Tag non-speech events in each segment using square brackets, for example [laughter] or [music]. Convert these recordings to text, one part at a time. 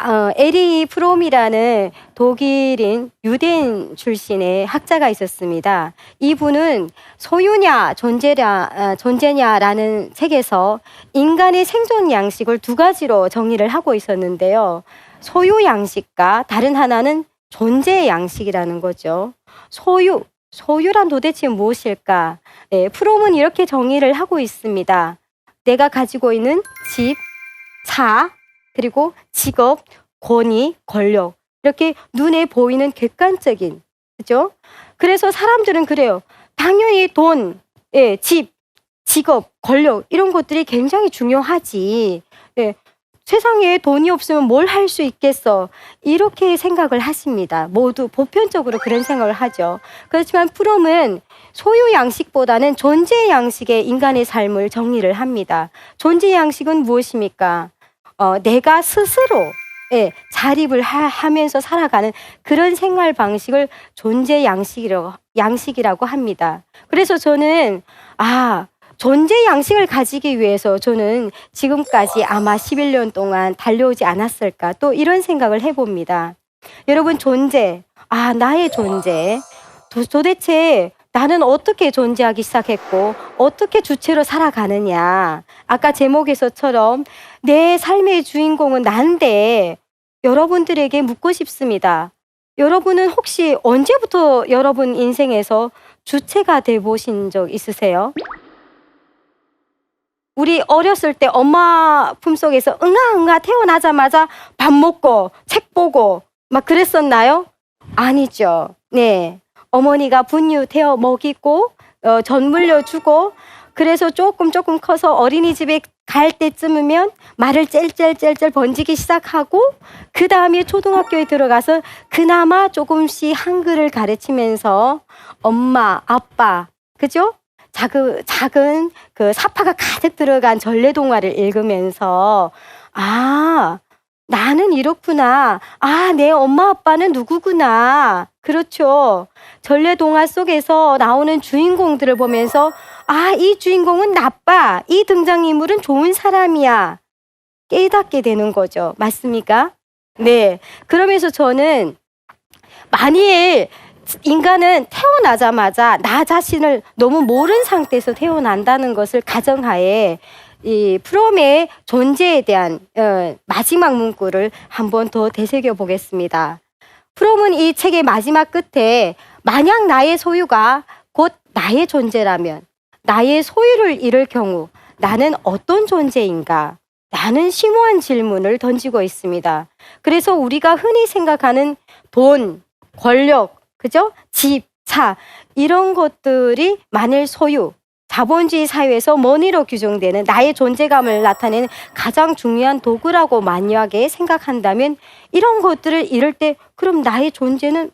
어, 에리 프롬이라는 독일인 유대인 출신의 학자가 있었습니다. 이분은 소유냐 존재냐 어, 존재냐라는 책에서 인간의 생존 양식을 두 가지로 정의를 하고 있었는데요. 소유 양식과 다른 하나는 존재 양식이라는 거죠. 소유 소유란 도대체 무엇일까? 예, 프롬은 이렇게 정의를 하고 있습니다. 내가 가지고 있는 집, 차, 그리고 직업, 권위, 권력 이렇게 눈에 보이는 객관적인 그죠? 그래서 사람들은 그래요. 당연히 돈, 예, 집, 직업, 권력 이런 것들이 굉장히 중요하지. 예, 세상에 돈이 없으면 뭘 할 수 있겠어. 이렇게 생각을 하십니다. 모두 보편적으로 그런 생각을 하죠. 그렇지만 프롬은 소유 양식보다는 존재 양식의 인간의 삶을 정리를 합니다. 존재 양식은 무엇입니까? 어, 내가 스스로 예, 자립을 하, 면서 살아가는 그런 생활 방식을 존재 양식이라고, 양식이라고 합니다. 그래서 저는 아 존재 양식을 가지기 위해서 저는 지금까지 아마 11년 동안 달려오지 않았을까 또 이런 생각을 해봅니다. 여러분 존재 아 나의 존재 도, 도대체 나는 어떻게 존재하기 시작했고 어떻게 주체로 살아가느냐 아까 제목에서처럼 내 삶의 주인공은 난데 여러분들에게 묻고 싶습니다. 여러분은 혹시 언제부터 여러분 인생에서 주체가 돼 보신 적 있으세요? 우리 어렸을 때 엄마 품속에서 응아응아 태어나자마자 밥 먹고 책 보고 막 그랬었나요? 아니죠. 네. 어머니가 분유 태워 먹이고 어, 전 물려주고 그래서 조금 조금 커서 어린이집에 갈 때쯤이면 말을 짤짤짤짤 번지기 시작하고 그 다음에 초등학교에 들어가서 그나마 조금씩 한글을 가르치면서 엄마 아빠 그죠? 작은 작은 그 사파가 가득 들어간 전래 동화를 읽으면서 아 나는 이렇구나. 아, 내 엄마 아빠는 누구구나. 그렇죠. 전래 동화 속에서 나오는 주인공들을 보면서 아, 이 주인공은 나빠. 이 등장인물은 좋은 사람이야. 깨닫게 되는 거죠. 맞습니까? 네. 그러면서 저는 만일 인간은 태어나자마자 나 자신을 너무 모르는 상태에서 태어난다는 것을 가정하에 이 프롬의 존재에 대한 어, 마지막 문구를 한 번 더 되새겨 보겠습니다. 프롬은 이 책의 마지막 끝에 만약 나의 소유가 곧 나의 존재라면 나의 소유를 잃을 경우 나는 어떤 존재인가? 라는 심오한 질문을 던지고 있습니다. 그래서 우리가 흔히 생각하는 돈, 권력, 그죠? 집, 차, 이런 것들이 만일 소유, 자본주의 사회에서 money로 규정되는 나의 존재감을 나타내는 가장 중요한 도구라고 만약에 생각한다면 이런 것들을 잃을 때 그럼 나의 존재는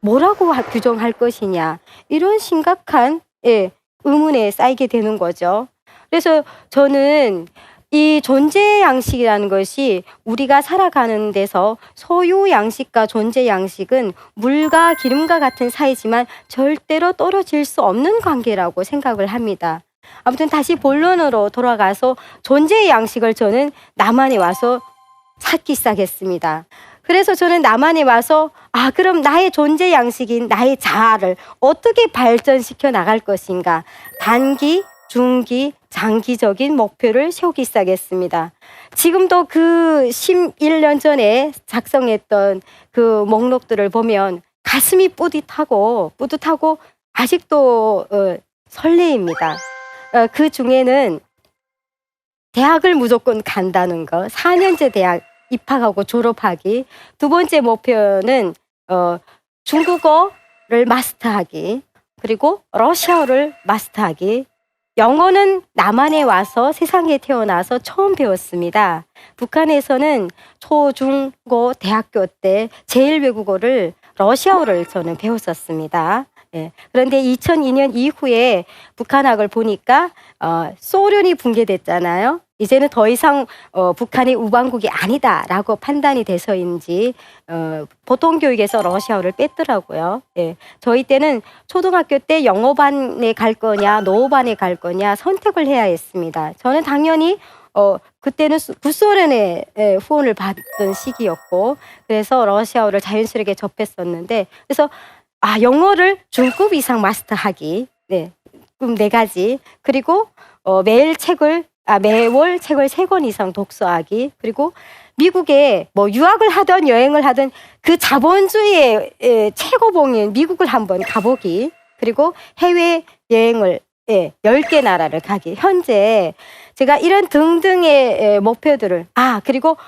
뭐라고 하- 규정할 것이냐 이런 심각한 예, 의문에 쌓이게 되는 거죠. 그래서 저는 이 존재 양식이라는 것이 우리가 살아가는 데서 소유 양식과 존재 양식은 물과 기름과 같은 사이지만 절대로 떨어질 수 없는 관계라고 생각을 합니다. 아무튼 다시 본론으로 돌아가서 존재의 양식을 저는 남한에 와서 찾기 시작했습니다. 그래서 저는 남한에 와서 아 그럼 나의 존재 양식인 나의 자아를 어떻게 발전시켜 나갈 것인가 단기 중기, 장기적인 목표를 세우기 시작했습니다. 지금도 그 11년 전에 작성했던 그 목록들을 보면 가슴이 뿌듯하고 뿌듯하고 아직도 어, 설레입니다. 어, 그 중에는 대학을 무조건 간다는 거, 4년제 대학 입학하고 졸업하기. 두 번째 목표는 어, 중국어를 마스터하기. 그리고 러시아어를 마스터하기. 영어는 남한에 와서 세상에 태어나서 처음 배웠습니다. 북한에서는 초, 중, 고, 대학교 때 제일 외국어를 러시아어를 저는 배웠었습니다. 예. 그런데 2002년 이후에 북한학을 보니까 어, 소련이 붕괴됐잖아요. 이제는 더 이상 어, 북한이 우방국이 아니다라고 판단이 돼서인지 어, 보통 교육에서 러시아어를 뺐더라고요. 예. 저희 때는 초등학교 때 영어반에 갈 거냐, 노어반에 갈 거냐 선택을 해야 했습니다. 저는 당연히 어 그때는 수- 구소련의 예, 후원을 받던 시기였고 그래서 러시아어를 자연스럽게 접했었는데 그래서 아 영어를 중급 이상 마스터하기 네. 꿈 네 가지 그리고 어 매일 책을 아 매월 책을 세 권 이상 독서하기 그리고 미국에 뭐 유학을 하든 여행을 하든 그 자본주의의 예, 최고봉인 미국을 한번 가보기 그리고 해외 여행을 예, 10개 나라를 가기. 현재 제가 이런 등등의 예, 목표들을 아, 그리고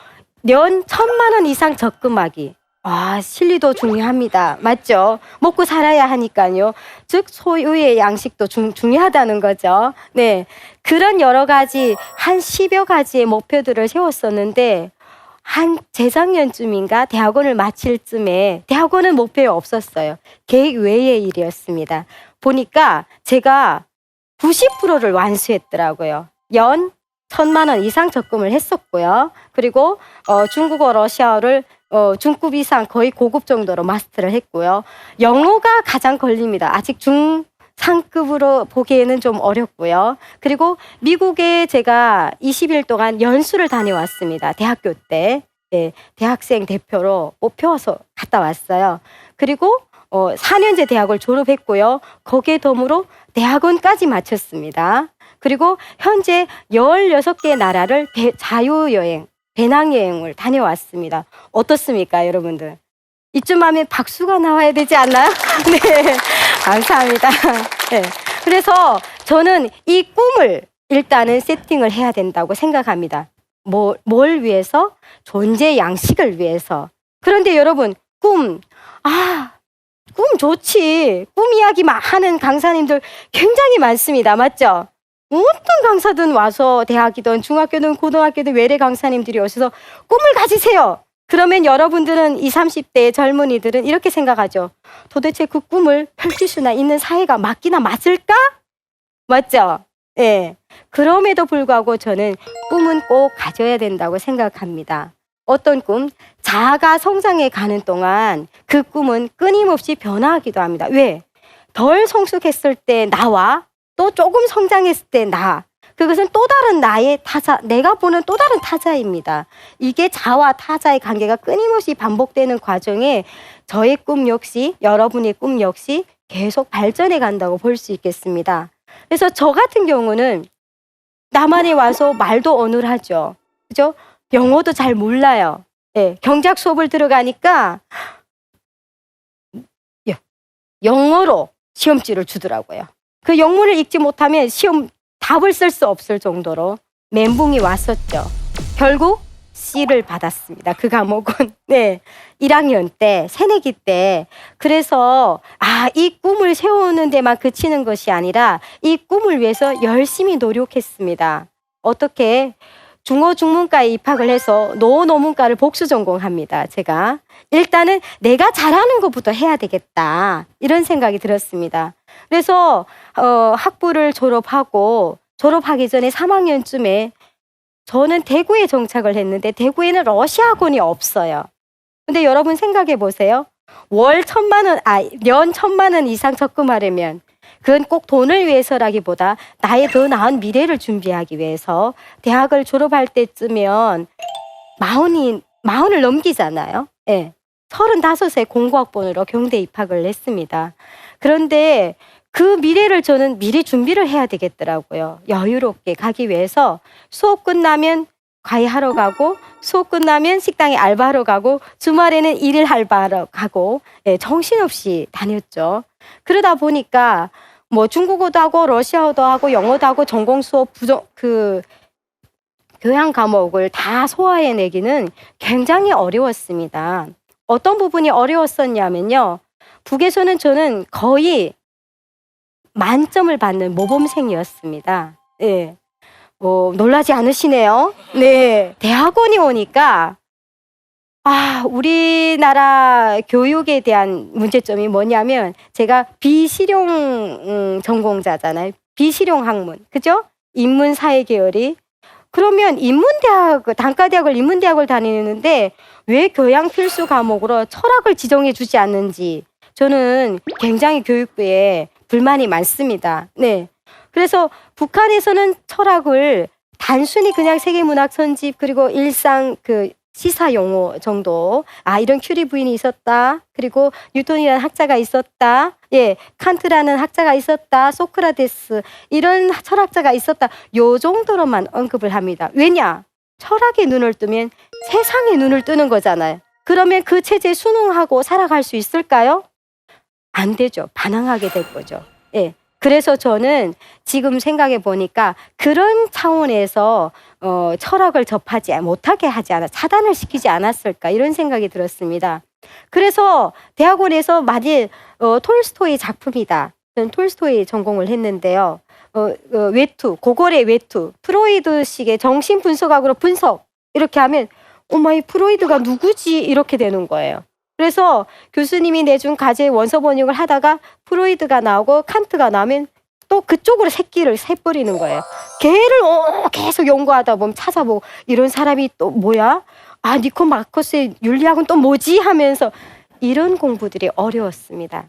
년 천만 원 이상 적금하기. 아, 실리도 중요합니다. 맞죠? 먹고 살아야 하니까요. 즉, 소유의 양식도 중, 중요하다는 거죠. 네. 그런 여러 가지, 한 10여 가지의 목표들을 세웠었는데, 한 재작년쯤인가 대학원을 마칠 쯤에 대학원은 목표에 없었어요. 계획 외의 일이었습니다. 보니까 제가 90%를 완수했더라고요. 연 천만 원 이상 적금을 했었고요. 그리고 어, 중국어, 러시아어를 어, 중급 이상 거의 고급 정도로 마스터를 했고요. 영어가 가장 걸립니다. 아직 중 상급으로 보기에는 좀 어렵고요. 그리고 미국에 제가 20일 동안 연수를 다녀왔습니다. 대학교 때. 네, 대학생 대표로 뽑혀서 갔다 왔어요. 그리고 어, 4년제 대학을 졸업했고요. 거기에 더불어 대학원까지 마쳤습니다. 그리고 현재 16개 나라를 배- 자유여행, 배낭여행을 다녀왔습니다. 어떻습니까, 여러분들? 이쯤 하면 박수가 나와야 되지 않나요? [laughs] 네, 감사합니다. 네. 그래서 저는 이 꿈을 일단은 세팅을 해야 된다고 생각합니다. 뭐, 뭘 위해서? 존재 양식을 위해서. 그런데 여러분, 꿈, 아, 꿈 좋지. 꿈 이야기 마- 하는 강사님들 굉장히 많습니다. 맞죠? 어떤 강사든 와서 대학이든 중학교든 고등학교든 외래 강사님들이 오셔서 꿈을 가지세요. 그러면 여러분들은 20, 30대 젊은이들은 이렇게 생각하죠. 도대체 그 꿈을 펼칠 수나 있는 사회가 맞기나 맞을까? 맞죠? 예. 그럼에도 불구하고 저는 꿈은 꼭 가져야 된다고 생각합니다. 어떤 꿈? 자아가 성장해 가는 동안 그 꿈은 끊임없이 변화하기도 합니다. 왜? 덜 성숙했을 때 나와 또 조금 성장했을 때 나. 그것은 또 다른 나의 타자, 내가 보는 또 다른 타자입니다. 이게 자와 타자의 관계가 끊임없이 반복되는 과정에 저의 꿈 역시, 여러분의 꿈 역시 계속 발전해 간다고 볼 수 있겠습니다. 그래서 저 같은 경우는 남한에 와서 말도 어눌하죠. 그죠? 영어도 잘 몰라요. 예, 경작 수업을 들어가니까 예, 영어로 시험지를 주더라고요. 그 영문을 읽지 못하면 시험 답을 쓸 수 없을 정도로 멘붕이 왔었죠. 결국 C를 받았습니다. 그 과목은 [laughs] 네 1학년 때 새내기 때 그래서 아 이 꿈을 세우는 데만 그치는 것이 아니라 이 꿈을 위해서 열심히 노력했습니다. 어떻게 중어 중문과에 입학을 해서 노 노문과를 복수 전공합니다. 제가 일단은 내가 잘하는 것부터 해야 되겠다 이런 생각이 들었습니다. 그래서 어, 학부를 졸업하고 졸업하기 전에 3학년쯤에 저는 대구에 정착을 했는데 대구에는 러시아 학원이 없어요. 근데 여러분 생각해 보세요. 월 천만 원, 아, 년 천만 원 이상 적금하려면 그건 꼭 돈을 위해서라기보다 나의 더 나은 미래를 준비하기 위해서 대학을 졸업할 때쯤이면 마흔이, 마흔을 넘기잖아요. 예. 서른다섯에 공고학번으로 경대 입학을 했습니다. 그런데 그 미래를 저는 미리 준비를 해야 되겠더라고요. 여유롭게 가기 위해서 수업 끝나면 과외하러 가고 수업 끝나면 식당에 알바하러 가고 주말에는 일일 알바하러 가고 예, 정신없이 다녔죠. 그러다 보니까 뭐 중국어도 하고 러시아어도 하고 영어도 하고 전공 수업 부정 그 교양 과목을 다 소화해내기는 굉장히 어려웠습니다. 어떤 부분이 어려웠었냐면요. 북에서는 저는 거의 만점을 받는 모범생이었습니다. 예. 뭐, 놀라지 않으시네요. 네. 대학원이 오니까, 아, 우리나라 교육에 대한 문제점이 뭐냐면, 제가 비실용 음, 전공자잖아요. 비실용 학문. 그죠? 인문사회 계열이. 그러면 인문대학, 단과대학을 인문대학을 다니는데, 왜 교양 필수 과목으로 철학을 지정해 주지 않는지, 저는 굉장히 교육부에 불만이 많습니다. 네. 그래서 북한에서는 철학을 단순히 그냥 세계 문학 선집 그리고 일상 그 시사 용어 정도 아 이런 큐리 부인이 있었다 그리고 뉴턴이라는 학자가 있었다 예 칸트라는 학자가 있었다 소크라테스 이런 철학자가 있었다 요 정도로만 언급을 합니다 왜냐 철학의 눈을 뜨면 세상의 눈을 뜨는 거잖아요 그러면 그 체제에 순응하고 살아갈 수 있을까요 안 되죠 반항하게 될 거죠 예 그래서 저는 지금 생각해 보니까 그런 차원에서 어, 철학을 접하지 못하게 하지 않아 차단을 시키지 않았을까 이런 생각이 들었습니다. 그래서 대학원에서 많이 어, 톨스토이 작품이다. 저는 톨스토이 전공을 했는데요. 어, 어, 외투, 고골의 외투, 프로이드식의 정신 분석학으로 분석 이렇게 하면 어머 이 프로이드가 누구지 이렇게 되는 거예요. 그래서 교수님이 내준 과제 원서 번역을 하다가 프로이드가 나오고 칸트가 나오면 또 그쪽으로 새끼를 새버리는 거예요. 걔를 어, 계속 연구하다 보면 찾아보고 이런 사람이 또 뭐야? 아 니코 마커스의 윤리학은 또 뭐지? 하면서 이런 공부들이 어려웠습니다.